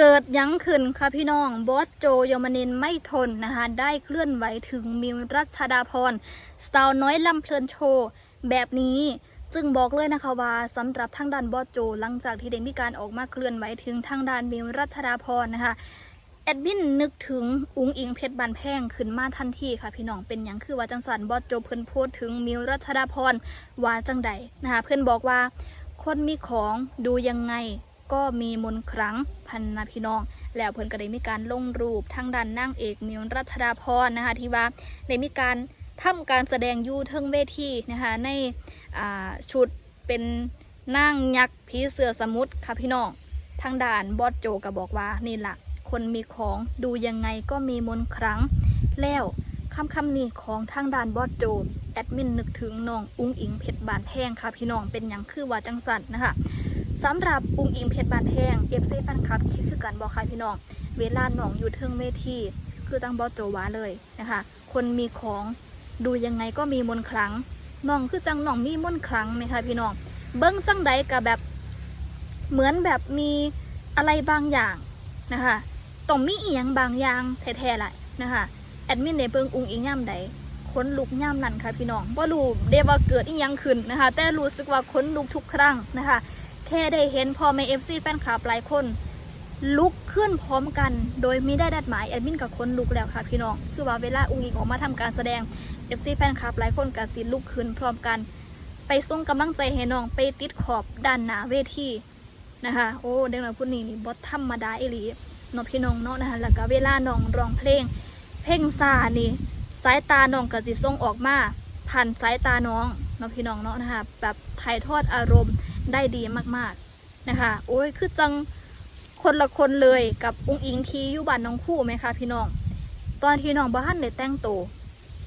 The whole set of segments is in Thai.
เกิดยังขึ้นค่ะพี่น้อง บอสโจยมนินไม่ทนนะคะ ได้เคลื่อนไหวถึงมิวรัชดาพรสาวน้อยลำเพลินโชว์ แบบนี้ซึ่งบอกเลยนะคะว่าสำหรับทางด้านบอสโจ หลังจากที่ได้มีการออกมาเคลื่อนไหวถึงทางด้านมิวรัชดาพรนะคะแอดมินนึกถึงอุงอิงเพชรบานแพงขึ้นมาทันทีค่ะ พี่น้องเป็นอย่างคือว่าจังสันบอสโจเพิ่นพูดถึงมิวรัชดาพรว่าจังใดนะคะเพื่อนบอกว่าคนมีของดูยังไง ก็มีมนครั้งพันนาพี่น้อง แล้วเพิ่นก็ได้มีการลงรูปทางด้านนางเอกมิวรัชดาพรนะคะที่ว่าได้มีการทำการแสดงยู่เทิงเวทีนะคะในชุดเป็นนางยักษ์ผีเสือสมุทรค่ะพี่น้อง ทางด้านบอสโจก็บอกว่านี่แหละคนมีของดูยังไงก็มีมนครั้งแล้วคำคำนี้ของทางด้านบอสโจแอดมินนึกถึงน้องอุ้งอิงเพชรบานแพงค่ะพี่น้องเป็นอย่างคือว่าจังสันนะคะ สำหรับอุ้งอิงเพชรบานแพงเอฟซีแฟนคลับคิดคือกันบอกค่ะพี่น้อง เวลาหนองอยู่เทิงเวทีคือจังบอโจวาเลยนะคะ คนมีของดูยังไงก็มีมนครั้งน้องคือจังน้องมีมนครั้งไหมคะพี่น้อง เบิ้งจังใดกับแบบเหมือนแบบมีอะไรบางอย่างนะคะต้องมีเอียงบางอย่างแท้ๆแหละนะคะแอดมินในเบิ้งอุงอิงย่ำใดค้นลุกย่ำนั่นค่ะพี่น้องว่ารู้เดว่าเกิดอีหยังขึ้นนะคะ แต่รู้สึกว่าค้นลุกทุกครั้งนะคะ แค่ได้เห็นพ่อแม่เอฟซีแฟนคลับหลายคน ลุกขึ้นพร้อมกัน โดยไม่ได้ดัดหมายแอดมินกับคนลุกแล้วค่ะพี่น้องคือว่าเวลาอุ้งอิงออกมาทำการแสดงเอฟซีแฟนคลับหลายคนกับสิลุกขึ้นพร้อมกัน ไปส่งกำลังใจให้น้องไปติดขอบด้านหน้าเวทีนะคะโอ้เด็กน้อยผู้นี้นี่บอสธรรมดาเอลีน้องพี่น้องเนาะนะคะแล้วก็เวลาน้องร้องเพลง เพลงซานี่สายตาน้องก็สิส่งออกมาผ่านสายตาน้องน้องพี่น้องเนาะนะคะแบบถ่ายทอดอารมณ์ ได้ดีมากๆนะคะ โอ้ยคือจังคนละคนเลยกับอุ้งอิงทีอยู่บ้านน้องคู่ไหมคะพี่น้อง ตอนที่น้องบ้านได้แต่งตัว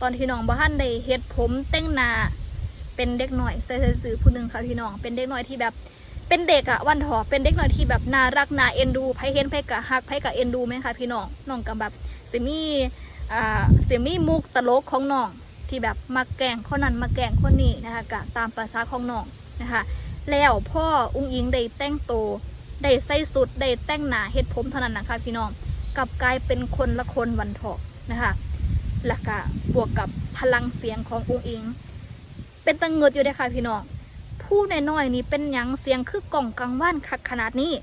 ตอนที่น้องบ้านได้เฮ็ดผมแต่งหน้าเป็นเด็กหน่อยใส่สื่อผู้หนึ่งค่ะพี่น้อง เป็นเด็กหน่อยที่แบบเป็นเด็กอะวันถอเป็นเด็กหน่อยที่แบบน่ารักน่าเอ็นดูไพเห็นไพกะฮักไพกะเอ็นดูไหมคะพี่น้องน้องกับแบบเซมีอ่าเซมี่มุกตลกของน้องที่แบบมาแกงคนนั้นมาแกงคนนี้นะคะกะตามภาษาของน้องนะคะ แล้วพ่ออุ้งอิงได้แต่งโตได้ใส่สุดได้แต่งหนาเฮ็ดผมเท่านั้นนะคะพี่น้องกลับกลายเป็นคนละคนวันเถอะนะคะแล้วก็บวกกับพลังเสียงของอุ้งอิง เป็นตังเงิดอยู่เด้อค่ะพี่น้องผู้ในน้อยนี่เป็นยังเสียงคือกล่องกังว่านคักขนาดนี้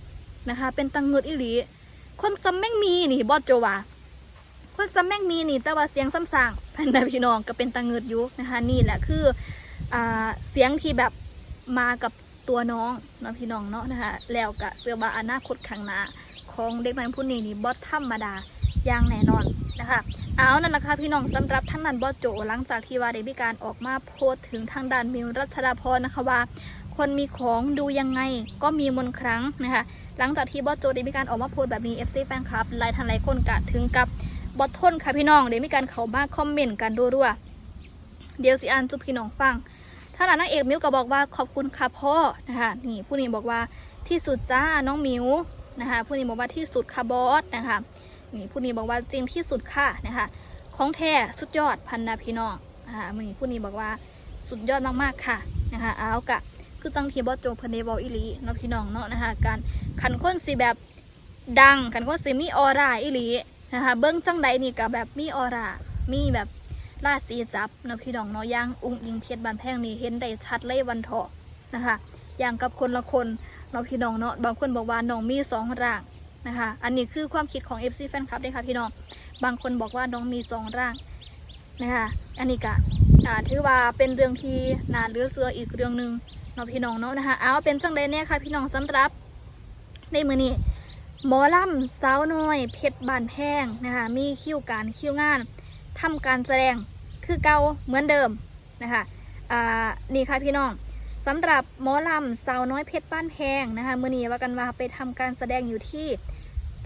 นะคะ เป็นตังเงิดอิหลีคนซัมแม่งมีนี่บอสโจวาคนซัมแม่งมีนี่แต่ว่าเสียงซ้ำซางพันนพี่น้องก็เป็นตังเงิดอยู่นะคะ นี่แหละคืออ่าเสียงที่แบบมากับ ตัวน้องเนาะพี่น้องเนาะนะคะ แล้วก็เสื้อว่าอนาคตข้างหน้าของเด็กน้อยผู้นี้นี่บอสธรรมดาอย่างแน่นอนนะคะเอานั่นแหละค่ะพี่น้องสำหรับทั้งนั้นบอสโจหลังจากที่ว่าได้มีการออกมาโพสถึงทางด้านมิวรัชดาพรนะคะว่า คนมีของดูยังไงก็มีมนครั้งนะคะ หลังจากที่บอสโจได้มีการออกมาโพสแบบนี้ FC แฟนคลับหลายท่านหลายคนกะถึงกับบอสทนค่ะพี่น้องได้มีการเข้ามาคอมเมนต์กันรัวๆเดี๋ยวสิอ่านจุพี่น้องฟัง ท่านนางเอกมิวก็บอกว่าขอบคุณค่ะพ่อนะคะนี่ผู้นี้บอกว่าที่สุดจ้าน้องมิวนะคะผู้นี้บอกว่าที่สุดค่ะบอสนะคะนี่ผู้นี้บอกว่าจริงที่สุดค่ะนะคะของแท้สุดยอดพันนาพี่น้องนะคะมือนี้ผู้นี้บอกว่าสุดยอดมากๆค่ะนะคะเอากะคือจังทีบอสโจเพันเดบอลอิลีเนาะพี่น้องเนาะนะคะการขันค้นสีแบบดังขันค้นสีมีออร่าอิลีนะคะเบิ้งจังใดนี่กับแบบมีออร่ามีแบบ ราศีจับนะพี่น้องเนาะย่างอุ้งอิงเพียรบานแพงนี่เห็นได้ชัดเลยวันเถาะนะคะอย่างกับคนละคนเนาะพี่น้องเนาะบางคนบอกว่าน้องมีสองร่างนะคะอันนี้คือความคิดของ FC แฟนคลับด้วยค่ะพี่น้องบางคนบอกว่าน้องมีสองร่างนะคะอันนี้ก็ถือว่าเป็นเรื่องที่น่าเหลือเสืออีกเรื่องหนึ่งเนาะพี่น้องเนาะนะคะเอาเป็นจังไดเนี่ยค่ะพี่น้องสำหรับในมือนี้หมอลำสาวน้อย เพชรบานแพงนะคะมีคิวการคิวงานทำการแสดง คือเก่าเหมือนเดิมนะคะนี่ค่ะพี่น้องสำหรับหมอลำสาวน้อยเพชรบ้านแพงนะคะมื่อนี้ว่ากันว่าไปทำการแสดงอยู่ที่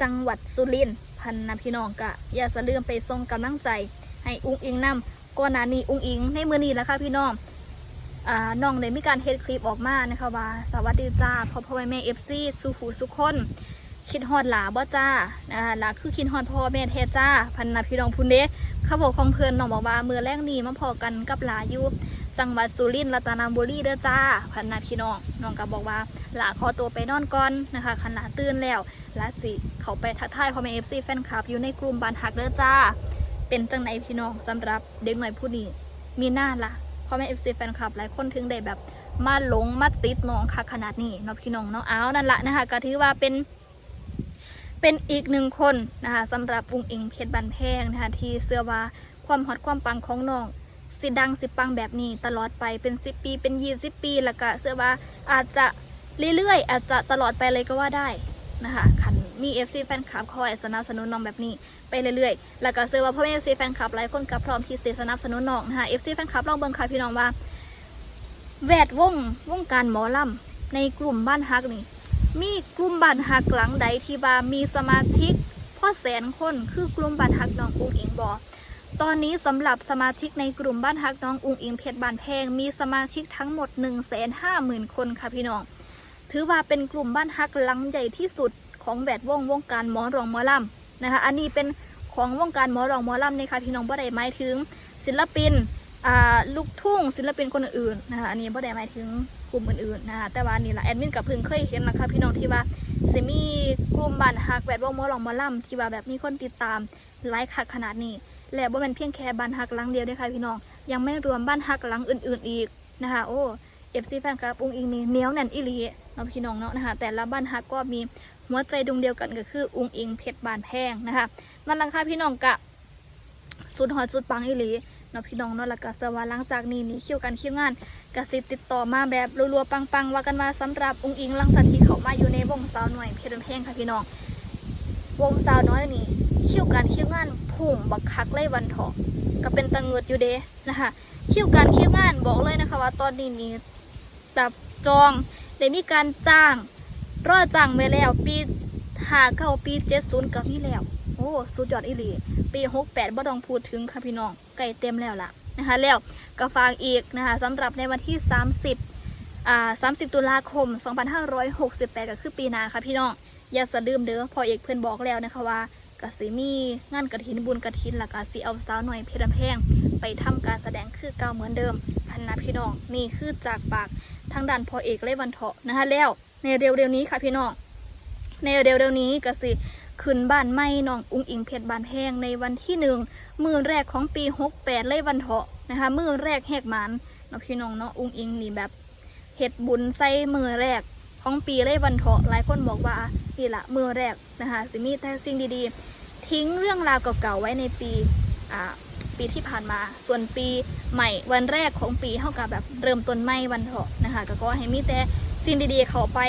จังหวัดสุรินทร์พันนะพี่น้องกะอย่าสะลืมไปส่งกำลังใจ ให้อุ้งอิงนำก่อนหน้านี้อุ้งอิงในมือนี้แล้วค่ะพี่น้องอน้องได้มีการเฮ็ดคลิปออกมานะคะว่าสวัสดีจ้าพ่อพ่อแม่เอฟซีสุขูสุขคน คิดฮอดหลาบ่จ้านะคะหลาคือคิดฮอดพ่อแม่แท้จ้าพันนะพี่น้องพุ่นเด้ ขาบอกของเพื่อนน้องบอกว่ามือแรกนี้มาพอกันกับหลาอยู่จังหวัดสุรินทร์รัตนบุรีเด้อจ้าพันนาพี่น้องน้องก็บอกว่าหลาขอตัวไปนอนก่อนนะคะขณะตื่นแล้วและสิเขาไปทักทายพ่อแม่เอฟซีแฟนคลับอยู่ในกลุ่มบานหักเด้อจ้า เป็นจังไหนพี่น้องสำหรับเด็กหน่อยผู้นี้มีหน้าละพ่อแม่เอฟซีแฟนคลับหลายคนถึงได้แบบมาหลงมาติดน้องค่ะขนาดนี้เนาะพี่น้องนาะเอานั่นละนะคะก็ถือว่าเป็น เป็นอีกหนึ่งคนนะคะสำหรับวงอิงเพชรบันแพงนะคะที่เสื้อว่าความฮอตความปังของน้องสิดังสิปังแบบนี้ตลอดไปเป็นสิปี เป็นยี่สิบปี แล้วก็เสื้อว่าอาจจะเรื่อยๆ อาจจะตลอดไปเลยก็ว่าได้นะคะคันมีเอฟซีแฟนคลับคอยสนับสนุนน้องแบบนี้ไปเรื่อยๆ แล้วก็เสื้อว่าพ่อแม่เอฟซีแฟนคลับหลายคนก็พร้อมที่จะสนับสนุนน้องนะคะเอฟซีแฟนคลับลองเบิ่งค่ะพี่น้องว่าแวดวงวงการหมอลำในกลุ่มบ้านฮักนี่ มีกลุ่มบ้านฮักหลังใดที่ว่ามีสมาชิกพ่อแสนคนคือกลุ่มบ้านฮักน้องอุ้งอิงบอตอนนี้สำหรับสมาชิกในกลุ่มบ้านฮักน้องอุ้งอิงเพชรบานแพงมีสมาชิกทั้งหมด1นึ่งแสนห้าหมื่นคนค่ะพี่น้อง ถือว่าเป็นกลุ่มบ้านฮักหลังใหญ่ที่สุดของแวดวงวงการหมอรองหมอลำนะคะ อันนี้เป็นของวงการหมอรองหมอลำนี่ค่ะพี่น้องบ่ได้หมายถึง ศิลปินลูกทุ่งศิลปินคนอื่นนะคะ อันนี้บ่ได้หมายถึง กลุ่มอื่นๆนะคะแต่ว่านี่ละแอดมินกับพิ่งเคยเห็นนะคะพี่น้องที่ว่าจะมีกลุ่มบ้านฮักแวดวงมอลองมอลำที่ว่าแบบมีคนติดตามไลค์คักขนาดนี้ และบ่แม่นเพียงแค่บ้านฮักหลังเดียวด้วยค่ะพี่น้อง ยังไม่รวมบ้านฮักหลังอื่น ๆอีกนะคะโอ้เอฟซีแฟนคลับองอิงนี่เหนียวแน่นอีหลีเนาะพี่น้องเนาะนะคะแต่ละบ้านฮักก็มีหัวใจดวงเดียวกันก็คือองอิงเพชรบานแพงนะคะนั่นแหละค่ะพี่น้องกะสุดฮอตสุดปังอีหลีเนาะพี่น้องเนาะแล้วก็สวาหลังจากนี้นี่คิวกันคิวงาน กสิติดต่อมาแบบรัวๆปังๆว่ากันว่าสำหรับองค์อิงลังจากที่เขามาอยู่ในวงสาวหน่วยเพชรเพลงค่ะพี่น้องวงสาวน้อยนี่คิวกันคิวงานพุ่งบักคักเลยวันเถาะก็เป็นตังเงิดอยู่เด้นะคะคิวกันคิวงานบอกเลยนะคะว่าตอนนี้นี่แบบจองได้มีการจ้างรอจ้างไว้แล้วปีหาเข้าปีเจ็ดศูนย์ก็มีแล้ว โอ้สุดยอดอีหลีปีหกแปดบ่ต้องพูดถึงค่ะพี่น้องไก่เต็มแล้วล่ะ นะคะแล้วก็ฟังอีกนะคะสำหรับในวันที่ 30อ่า30 ตุลาคม 2568 ก็คือปีนาค่ะพี่น้อง อย่าสะลืมเด้อพอเอกเพื่อนบอกแล้วนะคะว่ากสิมีงานกระถินบุญกระถินแล้วก็สิเอาสาวหน่อยเพชรแพงไปทำการแสดงคือเก่าเหมือนเดิม พันนะพี่น้องนี่คือจากปากทางด้านพอเอกเลยวันเถาะนะคะแล้วในเร็วๆนี้ค่ะพี่น้องในเร็วๆนี้กสิขึ้นบ้านไม่น้องอุ้งอิงเพชรบานแพงในวันที่หนึ่ง มือแรกของปีหกแปดเลยวันเถาะนะคะ มือแรกแหกหมันเนาะพี่น้องเนาะอุ้งอิงนี่แบบเห็ดบุญใส่มือแรกของปีเลยวันเถาะหลายคนบอกว่านี่ละมือแรกนะคะสิมีแต่สิ่งดีๆ ทิ้งเรื่องราวเก่าๆไว้ในปีอ่าปีที่ผ่านมา ส่วนปีใหม่วันแรกของปีเท่ากับแบบเริ่มต้นใหม่วันเถาะนะคะ ก็ขอให้มีแต่สิ่งดีๆเข้าไป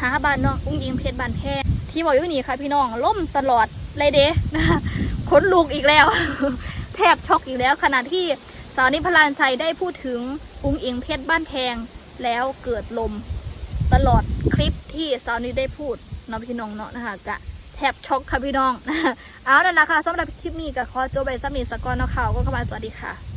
หาบ้านน้องอุ้งอิงเพชรบานแพงที่บอกอยู่นี่ค่ะพี่น้องล่มตลอดเลยเด้นะคะ ขนลุกอีกแล้ว แทบช็อกอีกแล้ว ขณะที่สาวนิพลานชัยได้พูดถึงอุ้งอิงเพชรบ้านแพงแล้วเกิดลม ตลอดคลิปที่สาวนิได้พูดน้องพี่น้องเนาะนะคะกะแทบช็อกค่ะพี่น้องเอานั่นแหละค่ะสำหรับคลิปนี้ก็ขอจบไปสำนีสกอนเนาะข่าก็เข้ามาสวัสดีค่ะ